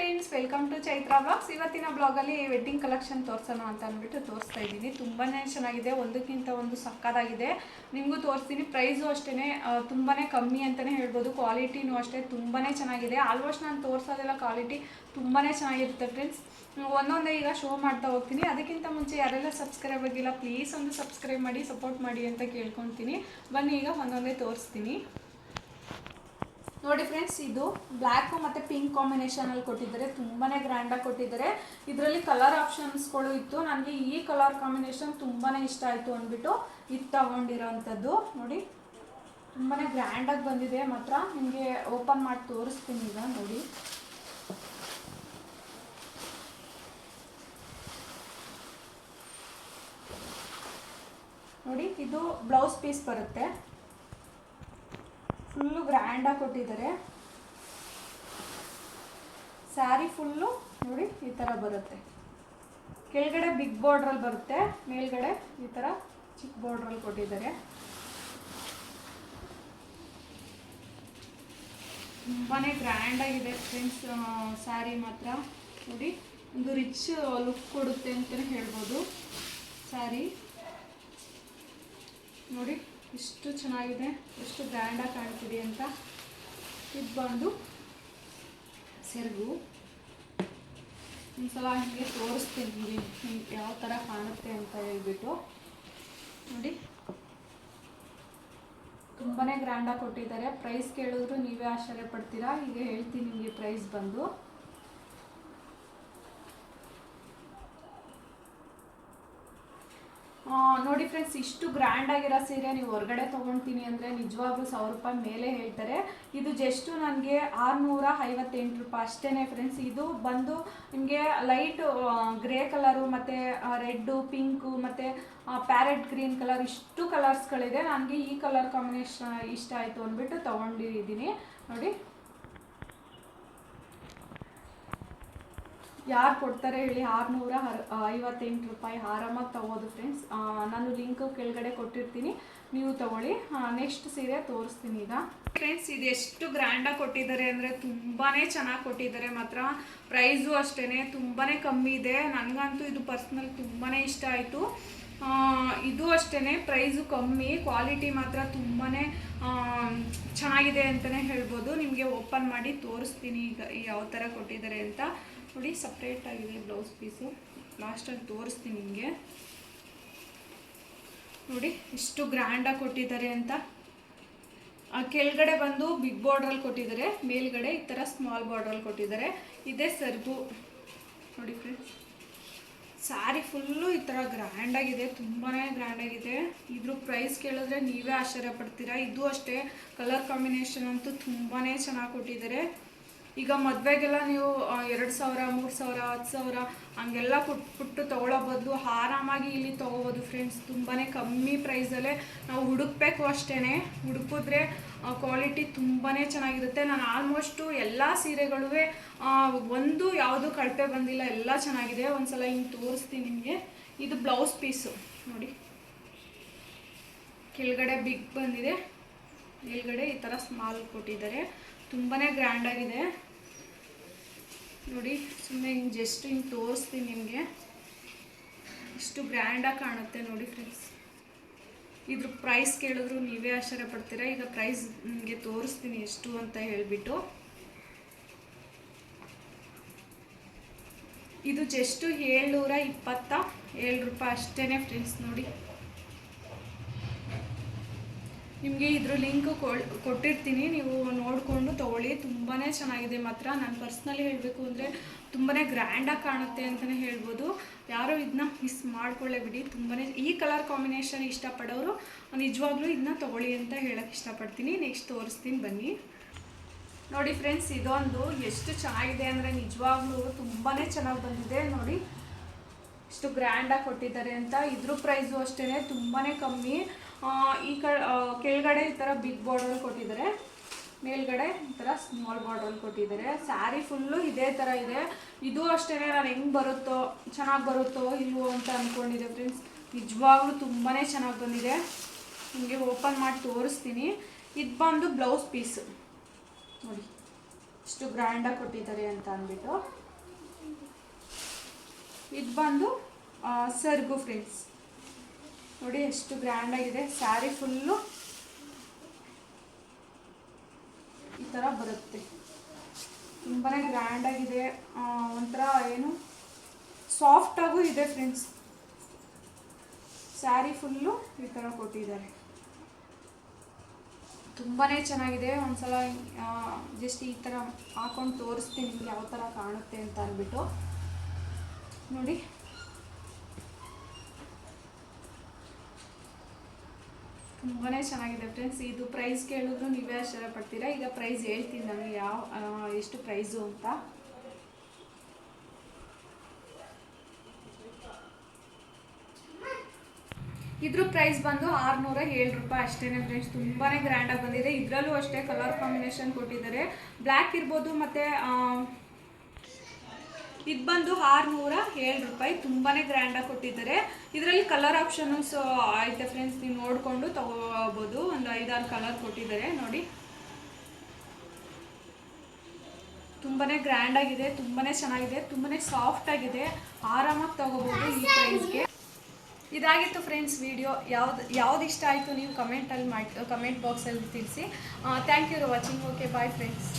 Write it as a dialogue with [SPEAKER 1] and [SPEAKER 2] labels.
[SPEAKER 1] Friends welcome to Chaitra blogs ಇವತ್ತಿನ ಬ್ಲಾಗಲ್ಲಿ wedding collection ತೋರಿಸೋಣ ಅಂತ ಅಂದ್ಬಿಟ್ಟು ತೋರಿಸ್ತಾ ಇದ್ದೀನಿ. ತುಂಬಾ ಚೆನ್ನಾಗಿದೆ, ಒಂದಕ್ಕಿಂತ ಒಂದು ಸಕ್ಕದಾಗಿದೆ ನಿಮಗೂ ತೋರಿಸ್ತೀನಿ. ಪ್ರೈಸು ಅಷ್ಟೇ ತುಂಬಾ ಕಮ್ಮಿ ಅಂತಲೇ ಹೇಳ್ಬೋದು. ಕ್ವಾಲಿಟಿನೂ ಅಷ್ಟೇ ತುಂಬಾ ಚೆನ್ನಾಗಿದೆ. ಆಲ್ಮೋಸ್ಟ್ ನಾನು ತೋರಿಸೋದೆಲ್ಲ ಕ್ವಾಲಿಟಿ ತುಂಬಾ ಚೆನ್ನಾಗಿರುತ್ತೆ ಫ್ರೆಂಡ್ಸ್ ಒಂದೊಂದೇ ಈಗ ಶೋ ಮಾಡ್ತಾ ಹೋಗ್ತೀನಿ. ಅದಕ್ಕಿಂತ ಮುಂಚೆ ಯಾರೆಲ್ಲ ಸಬ್ಸ್ಕ್ರೈಬ್ ಆಗಿಲ್ಲ ಪ್ಲೀಸ್ ಒಂದು ಸಬ್ಸ್ಕ್ರೈಬ್ ಮಾಡಿ ಸಪೋರ್ಟ್ ಮಾಡಿ ಅಂತ ಕೇಳ್ಕೊತೀನಿ. ಬನ್ನಿ ಈಗ ಒಂದೊಂದೇ ತೋರಿಸ್ತೀನಿ. ನೋಡಿ ಫ್ರೆಂಡ್ಸ್ ಇದು ಬ್ಲ್ಯಾಕು ಮತ್ತು ಪಿಂಕ್ ಕಾಂಬಿನೇಷನಲ್ಲಿ ಕೊಟ್ಟಿದ್ದಾರೆ. ತುಂಬಾ ಗ್ರ್ಯಾಂಡಾಗಿ ಕೊಟ್ಟಿದ್ದಾರೆ. ಇದರಲ್ಲಿ ಕಲರ್ ಆಪ್ಷನ್ಸ್ಗಳು ಇತ್ತು. ನನಗೆ ಈ ಕಲರ್ ಕಾಂಬಿನೇಷನ್ ತುಂಬಾ ಇಷ್ಟ ಆಯಿತು ಅಂದ್ಬಿಟ್ಟು ಇದು ತಗೊಂಡಿರೋವಂಥದ್ದು ನೋಡಿ ತುಂಬಾ ಗ್ರ್ಯಾಂಡಾಗಿ ಬಂದಿದೆ. ಮಾತ್ರ ನಿಮಗೆ ಓಪನ್ ಮಾಡಿ ತೋರಿಸ್ತೀನಿ ಈಗ, ನೋಡಿ. ನೋಡಿ, ಇದು ಬ್ಲೌಸ್ ಪೀಸ್ ಬರುತ್ತೆ. ಫುಲ್ಲು ಗ್ರ್ಯಾಂಡಾಗಿ ಕೊಟ್ಟಿದ್ದಾರೆ. ಸ್ಯಾರಿ ಫುಲ್ಲು ನೋಡಿ ಈ ಥರ ಬರುತ್ತೆ. ಕೆಳಗಡೆ ಬಿಗ್ ಬಾರ್ಡ್ರಲ್ಲಿ ಬರುತ್ತೆ, ಮೇಲ್ಗಡೆ ಈ ಥರ ಚಿಕ್ಕ ಬಾರ್ಡ್ರಲ್ಲಿ ಕೊಟ್ಟಿದ್ದಾರೆ. ತುಂಬಾ ಗ್ರ್ಯಾಂಡಾಗಿದೆ ಫ್ರೆಂಡ್ಸ್ ಸ್ಯಾರಿ ಮಾತ್ರ. ನೋಡಿ, ಒಂದು ರಿಚ್ ಲುಕ್ ಕೊಡುತ್ತೆ ಅಂತಲೇ ಹೇಳ್ಬೋದು. ಸ್ಯಾರಿ ನೋಡಿ. ಎಷ್ಟು ಚೆನ್ನಾಗಿದೆ, ಎಷ್ಟು ಗ್ರ್ಯಾಂಡಾಗಿ ಕಾಣ್ತಿದೆ ಅಂತ. ಇದು ಬಂದು ಸೆರಗು. ಒಂದ್ಸಲ ಹೀಗೆ ತೋರಿಸ್ತೀನಿ ಯಾವ ಥರ ಕಾಣುತ್ತೆ ಅಂತ ಹೇಳ್ಬಿಟ್ಟು. ನೋಡಿ. ತುಂಬಾ ಗ್ರ್ಯಾಂಡಾಗಿ ಕೊಟ್ಟಿದ್ದಾರೆ. ಪ್ರೈಸ್ ಕೇಳಿದ್ರು ನೀವೇ ಆಶ್ಚರ್ಯ ಪಡ್ತೀರಾ? ಈಗ ಹೇಳ್ತೀನಿ ನಿಮಗೆ ಪ್ರೈಸ್ ಬಂದು. ನೋಡಿ ಫ್ರೆಂಡ್ಸ್ ಇಷ್ಟು ಗ್ರ್ಯಾಂಡ್ ಆಗಿರೋ ಸೀರೆ ನೀವು ಹೊರಗಡೆ ತೊಗೊಳ್ತೀನಿ ಅಂದರೆ ನಿಜವಾಗ್ಲೂ ಸಾವಿರ ರೂಪಾಯಿ ಮೇಲೆ ಹೇಳ್ತಾರೆ. ಇದು ಜಸ್ಟು ನನಗೆ ಆರುನೂರ ಐವತ್ತೆಂಟು ರೂಪಾಯಿ ಅಷ್ಟೇ ಫ್ರೆಂಡ್ಸ್ ಇದು ಬಂದು ನಿಮಗೆ ಲೈಟ್ ಗ್ರೇ ಕಲರು ಮತ್ತು ರೆಡ್ಡು ಪಿಂಕು ಮತ್ತು ಪ್ಯಾರೆಟ್ ಗ್ರೀನ್ ಕಲರ್ ಇಷ್ಟು ಕಲರ್ಸ್ಗಳಿದೆ ನನಗೆ ಈ ಕಲರ್ ಕಾಂಬಿನೇಷನ್ ಇಷ್ಟ ಆಯಿತು ಅಂದ್ಬಿಟ್ಟು ತೊಗೊಂಡಿದ್ದೀನಿ. ನೋಡಿ. ಯಾರು ಕೊಡ್ತಾರೆ ಹೇಳಿ ಆರುನೂರ ಐವತ್ತೆಂಟು ರೂಪಾಯಿ ಆರಾಮಾಗಿ ತಗೋದು ಫ್ರೆಂಡ್ಸ್ ನಾನು ಲಿಂಕ್ ಕೆಳಗಡೆ ಕೊಟ್ಟಿರ್ತೀನಿ. ನೀವು ತಗೊಳ್ಳಿ. ನೆಕ್ಸ್ಟ್ ಸೀರೆ ತೋರಿಸ್ತೀನಿ ಈಗ. ಫ್ರೆಂಡ್ಸ್ ಇದು ಎಷ್ಟು ಗ್ರ್ಯಾಂಡಾಗಿ ಕೊಟ್ಟಿದ್ದಾರೆ ಅಂದರೆ ತುಂಬಾ ಚೆನ್ನಾಗಿ ಕೊಟ್ಟಿದ್ದಾರೆ. ಮಾತ್ರ ಪ್ರೈಸು ಅಷ್ಟೇ ತುಂಬಾ ಕಮ್ಮಿ ಇದೆ. ನನಗಂತೂ ಇದು ಪರ್ಸ್ನಲ್ ತುಂಬಾ ಇಷ್ಟ ಆಯಿತು. ಇದು ಅಷ್ಟೇ ಪ್ರೈಸು ಕಮ್ಮಿ ಕ್ವಾಲಿಟಿ ಮಾತ್ರ ತುಂಬಾ ಚೆನ್ನಾಗಿದೆ ಅಂತಲೇ ಹೇಳ್ಬೋದು. ನಿಮಗೆ ಓಪನ್ ಮಾಡಿ ತೋರಿಸ್ತೀನಿ ಈಗ ಯಾವ ಥರ ಕೊಟ್ಟಿದ್ದಾರೆ ಅಂತ. ನೋಡಿ ಸಪ್ರೇಟ್ ಆಗಿದೆ ಬ್ಲೌಸ್ ಪೀಸು ಲಾಸ್ಟಲ್ಲಿ ತೋರಿಸ್ತೀನಿ ನಿಮಗೆ. ನೋಡಿ, ಇಷ್ಟು ಗ್ರ್ಯಾಂಡಾಗಿ ಕೊಟ್ಟಿದ್ದಾರೆ ಅಂತ. ಆ ಕೆಳಗಡೆ ಬಂದು ಬಿಗ್ ಬಾರ್ಡ್ರಲ್ಲಿ ಕೊಟ್ಟಿದ್ದಾರೆ. ಮೇಲ್ಗಡೆ ಈ ಥರ ಸ್ಮಾಲ್ ಬಾರ್ಡ್ರಲ್ಲಿ ಕೊಟ್ಟಿದ್ದಾರೆ. ಇದೇ ಸರ್ಬು ನೋಡಿ ಫ್ರೆಂಡ್ಸ್ ಸ್ಯಾರಿ ಫುಲ್ಲು ಈ ಥರ ಗ್ರ್ಯಾಂಡಾಗಿದೆ ತುಂಬಾ ಗ್ರ್ಯಾಂಡಾಗಿದೆ ಇದ್ರ ಪ್ರೈಸ್ ಕೇಳಿದ್ರೆ ನೀವೇ ಆಶ್ಚರ್ಯ ಪಡ್ತೀರಾ. ಇದು ಅಷ್ಟೇ. ಕಲರ್ ಕಾಂಬಿನೇಷನ್ ಅಂತೂ ತುಂಬಾ ಚೆನ್ನಾಗಿ ಕೊಟ್ಟಿದ್ದಾರೆ. ಈಗ ಮದುವೆಗೆಲ್ಲ ನೀವು ಎರಡು ಸಾವಿರ, ಮೂರು ಸಾವಿರ, ಹತ್ತು ಸಾವಿರ ಹಂಗೆಲ್ಲ ಕೊಟ್ಬಿಟ್ಟು ತೊಗೊಳ್ಳೋ ಬದಲು ಆರಾಮಾಗಿ ಇಲ್ಲಿ ತೊಗೋಬೋದು ಫ್ರೆಂಡ್ಸ್ ತುಂಬಾ ಕಮ್ಮಿ ಪ್ರೈಸಲ್ಲೇ ನಾವು ಹುಡುಕ್ಬೇಕು ಅಷ್ಟೇ ಹುಡುಕಿದ್ರೆ ಕ್ವಾಲಿಟಿ ತುಂಬಾ ಚೆನ್ನಾಗಿರುತ್ತೆ. ನಾನು ಆಲ್ಮೋಸ್ಟು ಎಲ್ಲ ಸೀರೆಗಳು ಒಂದು ಯಾವುದು ಕಳಪೆ ಬಂದಿಲ್ಲ, ಎಲ್ಲ ಚೆನ್ನಾಗಿದೆ. ಒಂದ್ಸಲ ಹಿಂಗೆ ತೋರಿಸ್ತೀನಿ ನಿಮಗೆ. ಇದು ಬ್ಲೌಸ್ ಪೀಸು ನೋಡಿ. ಕೆಳಗಡೆ ಬಿಗ್ ಬಂದಿದೆ. ಮೇಲ್ಗಡೆ ಈ ಥರ ಸ್ಮಾಲ್ ಕೊಟ್ಟಿದ್ದಾರೆ. ತುಂಬಾ ಗ್ರ್ಯಾಂಡಾಗಿದೆ ನೋಡಿ ಸುಮ್ಮನೆ ಹಿಂಗೆ ಜಸ್ಟ್ ಹಿಂಗೆ ತೋರಿಸ್ತೀನಿ ನಿಮಗೆ. ಇಷ್ಟು ಗ್ರ್ಯಾಂಡಾಗಿ ಕಾಣುತ್ತೆ ನೋಡಿ ಫ್ರೆಂಡ್ಸ್ ಇದ್ರ ಪ್ರೈಸ್ ಕೇಳಿದ್ರು ನೀವೇ ಆಶ್ಚರ್ಯ ಪಡ್ತೀರಾ ಈಗ ಪ್ರೈಸ್ ನಿಮಗೆ ತೋರಿಸ್ತೀನಿ ಎಷ್ಟು ಅಂತ ಹೇಳಿಬಿಟ್ಟು. ಇದು ಜಸ್ಟು ಏಳ್ನೂರ ಇಪ್ಪತ್ತ ಏಳು ರೂಪಾಯಿ ಅಷ್ಟೇ ಫ್ರೆಂಡ್ಸ್ ನೋಡಿ. ನಿಮಗೆ ಇದ್ರ ಲಿಂಕ್ ಕೊಟ್ಟಿರ್ತೀನಿ. ನೀವು ನೋಡಿಕೊಂಡು ತೊಗೊಳ್ಳಿ. ತುಂಬಾ ಚೆನ್ನಾಗಿದೆ. ಮಾತ್ರ ನಾನು ಪರ್ಸ್ನಲಿ ಹೇಳಬೇಕು ಅಂದರೆ ತುಂಬಾ ಗ್ರ್ಯಾಂಡಾಗಿ ಕಾಣುತ್ತೆ ಅಂತಲೇ ಹೇಳ್ಬೋದು. ಯಾರು ಇದನ್ನ ಮಿಸ್ ಮಾಡ್ಕೊಳ್ಳೇ ಬಿಡಿ. ತುಂಬಾ ಈ ಕಲರ್ ಕಾಂಬಿನೇಷನ್ ಇಷ್ಟಪಡೋರು ನಿಜವಾಗ್ಲೂ ಇದನ್ನ ತೊಗೊಳ್ಳಿ ಅಂತ ಹೇಳೋಕ್ಕೆ ಇಷ್ಟಪಡ್ತೀನಿ. ನೆಕ್ಸ್ಟ್ ತೋರಿಸ್ತೀನಿ ಬನ್ನಿ. ನೋಡಿ ಫ್ರೆಂಡ್ಸ್ ಇದೊಂದು ಎಷ್ಟು ಚೆನ್ನಾಗಿದೆ ಅಂದರೆ ನಿಜವಾಗ್ಲೂ ತುಂಬಾ ಚೆನ್ನಾಗಿ ಬಂದಿದೆ. ನೋಡಿ, ಇಷ್ಟು ಗ್ರ್ಯಾಂಡಾಗಿ ಕೊಟ್ಟಿದ್ದಾರೆ ಅಂತ. ಇದ್ರ ಪ್ರೈಸು ಅಷ್ಟೇ ತುಂಬಾ ಕಮ್ಮಿ. ಈ ಕ ಕೆಳಗಡೆ ಈ ಥರ ಬಿಗ್ ಬಾರ್ಡರ್ ಕೊಟ್ಟಿದ್ದಾರೆ. ಮೇಲ್ಗಡೆ ಈ ಥರ ಸ್ಮಾಲ್ ಬಾರ್ಡರ್ ಕೊಟ್ಟಿದ್ದಾರೆ. ಸ್ಯಾರಿ ಫುಲ್ಲು ಇದೇ ಥರ ಇದೆ. ಇದು ಅಷ್ಟೇ ನಾನು ಹೆಂಗೆ ಬರುತ್ತೋ, ಚೆನ್ನಾಗಿ ಬರುತ್ತೋ ಇಲ್ವೋ ಅಂತ ಅಂದ್ಕೊಂಡಿದ್ದೆ ಫ್ರೆಂಡ್ಸ್ ನಿಜವಾಗ್ಲೂ ತುಂಬಾ ಚೆನ್ನಾಗಿ ಬಂದಿದೆ. ನಿಮಗೆ ಓಪನ್ ಮಾಡಿ ತೋರಿಸ್ತೀನಿ. ಇದು ಬಂದು ಬ್ಲೌಸ್ ಪೀಸ್ ನೋಡಿ, ಇಷ್ಟು ಗ್ರ್ಯಾಂಡಾಗಿ ಕೊಟ್ಟಿದ್ದಾರೆ ಅಂತ ಅಂದ್ಬಿಟ್ಟು ಇದು ಬಂದು ಸರ್ಗು ಫ್ರೆಂಡ್ಸ್ ನೋಡಿ ಎಷ್ಟು ಗ್ರ್ಯಾಂಡಾಗಿದೆ ಸ್ಯಾರಿ ಫುಲ್ಲು ಈ ಥರ ಬರುತ್ತೆ. ತುಂಬಾ ಗ್ರ್ಯಾಂಡಾಗಿದೆ ಒಂಥರ ಏನು ಸಾಫ್ಟಾಗೂ ಇದೆ ಫ್ರೆಂಡ್ಸ್ ಸ್ಯಾರಿ ಫುಲ್ಲು ಈ ಥರ ಕೊಟ್ಟಿದ್ದಾರೆ. ತುಂಬಾ ಚೆನ್ನಾಗಿದೆ. ಒಂದ್ಸಲ ಜಸ್ಟ್ ಈ ಥರ ಹಾಕೊಂಡು ತೋರಿಸ್ತೀನಿ ನಿಮ್ಗೆ ಯಾವ ಥರ ಕಾಣುತ್ತೆ ಅಂತ ಅಂದ್ಬಿಟ್ಟು. ನೋಡಿ. ತುಂಬಾ ಚೆನ್ನಾಗಿದೆ ಫ್ರೆಂಡ್ಸ್ ಇದು ಪ್ರೈಸ್ ಕೇಳಿದ್ರು ನೀವೇ ಆಶ್ಚರ್ಯ ಪಡ್ತೀರಾ ಈಗ ಪ್ರೈಸ್ ಹೇಳ್ತೀನಿ ನಾನು ಯಾವ ಎಷ್ಟು ಪ್ರೈಸು ಅಂತ. ಇದ್ರ ಪ್ರೈಸ್ ಬಂದು ಆರುನೂರ ಏಳು ರೂಪಾಯಿ ಅಷ್ಟೇ ಫ್ರೆಂಡ್ಸ್ ತುಂಬಾ ಗ್ರ್ಯಾಂಡಾಗಿ ಬಂದಿದೆ. ಇದರಲ್ಲೂ ಅಷ್ಟೇ ಕಲರ್ ಕಾಂಬಿನೇಷನ್ ಕೊಟ್ಟಿದ್ದಾರೆ. ಬ್ಲ್ಯಾಕ್ ಇರ್ಬೋದು ಮತ್ತು ಇದು ಬಂದು ಆರುನೂರ ಏಳು ರೂಪಾಯಿ. ತುಂಬಾ ಗ್ರ್ಯಾಂಡಾಗಿ ಕೊಟ್ಟಿದ್ದಾರೆ. ಇದರಲ್ಲಿ ಕಲರ್ ಆಪ್ಷನ್ಸ್ ಐತೆ ಫ್ರೆಂಡ್ಸ್ ನೀವು ನೋಡಿಕೊಂಡು ತಗೋಬೋದು. ಒಂದು ಐದಾರು ಕಲರ್ ಕೊಟ್ಟಿದ್ದಾರೆ ನೋಡಿ. ತುಂಬಾ ಗ್ರ್ಯಾಂಡಾಗಿದೆ ತುಂಬಾ ಚೆನ್ನಾಗಿದೆ ತುಂಬಾ ಸಾಫ್ಟ್ ಆಗಿದೆ. ಆರಾಮಾಗಿ ತಗೋಬೋದು ಈ ಪ್ರೈಸ್ಗೆ ಇದಾಗಿತ್ತು ಫ್ರೆಂಡ್ಸ್ ವಿಡಿಯೋ ಯಾವ್ದು ಯಾವ್ದು ಇಷ್ಟ ಆಯಿತು ನೀವು ಕಮೆಂಟಲ್ಲಿ ಮಾಡಿ ಕಮೆಂಟ್ ಬಾಕ್ಸಲ್ಲಿ ತಿಳಿಸಿ. Thank you for watching okay bye friends